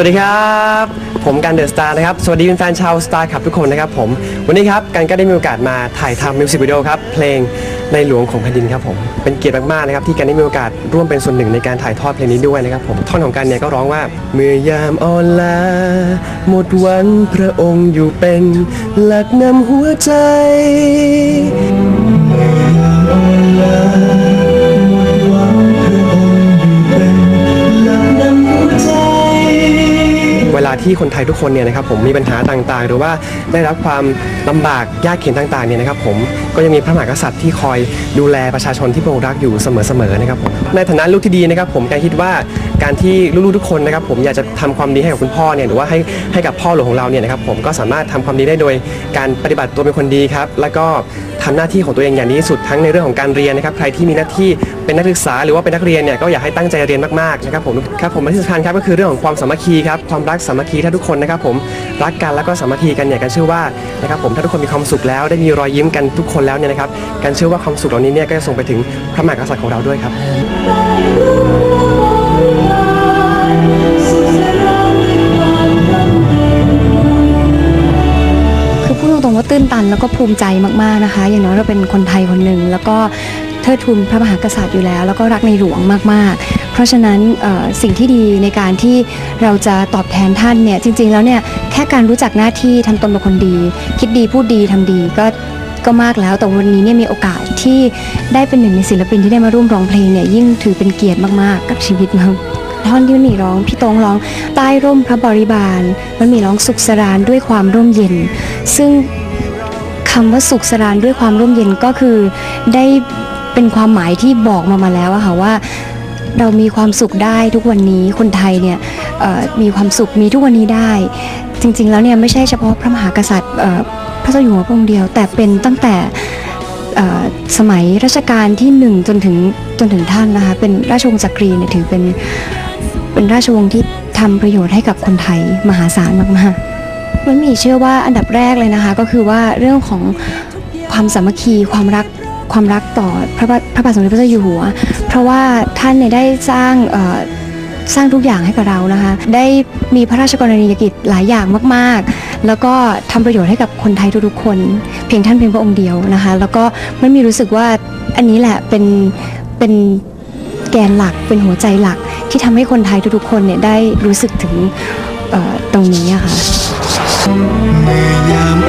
สวัสดีครับ ผมกันเดอะสตาร์นะครับ สวัสดีแฟนชาวสตาร์ขับทุกคนนะครับผม วันนี้ครับกันก็ได้มีโอกาสมาถ่ายทำมิวสิกวิดีโอครับ เพลงในหลวงของแผ่นดินครับผม เป็นเกียรติมากๆนะครับที่กันได้มีโอกาสร่วมเป็นส่วนหนึ่งในการถ่ายทอดเพลงนี้ด้วยนะครับผม ท่อนของกันเนี่ยก็ร้องว่า เมื่อยามอ่อนล้าหมดหวังพระองค์อยู่เป็นหลักนำหัวใจ ลาที่คนไทยทุกคนเนี่ยนะครับผมมีปัญหาต่างๆ หรือว่าได้รับความลำบากยากเข็นต่างๆเนี่ยนะครับผมก็ยังมีพระมหากษัตริย์ที่คอยดูแลประชาชนที่พระองค์รักอยู่เสมอๆนะครับผมในฐานะลูกที่ดีนะครับผมการคิดว่าการที่ลูกๆทุกคนนะครับผมอยากจะทำความดีให้กับคุณพ่อเนี่ยหรือว่าให้ให้กับพ่อหลวงของเราเนี่ยนะครับผมก็สามารถทำความดีได้โดยการปฏิบัติตัวเป็นคนดีครับแล้วก็ทำหน้าที่ของตัวเองอย่างดีที่สุดทั้งในเรื่องของการเรียนนะครับใครที่มีหน้าที่ เป็นนักศึกษาหรือว่าเป็นนักเรียนเนี่ยก็อยากให้ตั้งใจเรียนมากๆนะครับผมครับผมและที่สำคัญครับก็คือเรื่องของความสามัคคีครับความรักสามัคคีถ้าทุกคนนะครับผมรักกันแล้วก็สามัคคีกันเนี่ยกันเชื่อว่านะครับผมถ้าทุกคนมีความสุขแล้วได้มีรอยยิ้มกันทุกคนแล้วเนี่ยนะครับกันเชื่อว่าความสุขเหล่านี้เนี่ยก็จะส่งไปถึงพระมหากษัตริย์ของเราด้วยครับ คือพูดตรงๆว่าตื้นตันแล้วก็ภูมิใจมากๆนะคะ อย่างน้อยเราเป็นคนไทยคนหนึ่งแล้วก็ ทิดทูนพระมหากษัตริย์อยู่แล้ว แล้วก็รักในหลวงมาก ๆ เพราะฉะนั้นสิ่งที่ดีในการที่เราจะตอบแทนท่านเนี่ยจริง ๆ แล้วเนี่ยแค่การรู้จักหน้าที่ทำตนเป็นคนดี คิดดีพูดดีทำดีก็ก็มากแล้วแต่วันนี้เนี่ยมีโอกาสที่ได้เป็นหนึ่งในศิลปินที่ได้มาร่วมร้องเพลงเนี่ยยิ่งถือเป็นเกียรติมาก ๆ กับชีวิตมากท่อนที่มันมีร้องพี่โต้งร้องใต้ร่มพระบริบาล มันมีร้องสุขสรานด้วยความร่มเย็น ซึ่งคำว่าสุขสรานด้วยความร่มเย็นก็คือได้ เป็นความหมายที่บอกมามาแล้วอะค่ะว่า เรามีความสุขได้ทุกวันนี้คนไทยเนี่ยมีความสุขมีทุกวันนี้ได้ จริง ๆ แล้วเนี่ยไม่ใช่เฉพาะพระมหากษัตริย์พระเจ้าอยู่หัวพระองค์เดียว แต่เป็นตั้งแต่สมัยรัชกาลที่หนึ่งจนถึงจนถึงท่านนะคะเป็นราชวงศ์จักรีเนี่ยถือเป็นเป็นราชวงศ์ที่ทำประโยชน์ให้กับคนไทยมหาศาลมากๆมันมีเชื่อว่าอันดับแรกเลยนะคะ ก็คือว่าเรื่องของความสามัคคีความรัก ความรักต่อพระบาทพระบาทสมเด็จพระเจ้าอยู่หัว เพราะว่าท่านเนี่ยได้สร้างสร้างทุกอย่างให้กับเรานะคะ ได้มีพระราชกรณียกิจหลายอย่างมากๆ แล้วก็ทำประโยชน์ให้กับคนไทยทุกๆคน เพียงท่านเพียงพระองค์เดียวนะคะ แล้วก็มันมีรู้สึกว่าอันนี้แหละเป็นเป็นแกนหลักเป็นหัวใจหลักที่ทำให้คนไทยทุกๆคนเนี่ยได้รู้สึกถึงตรงนี้อะค่ะเมื่อยาม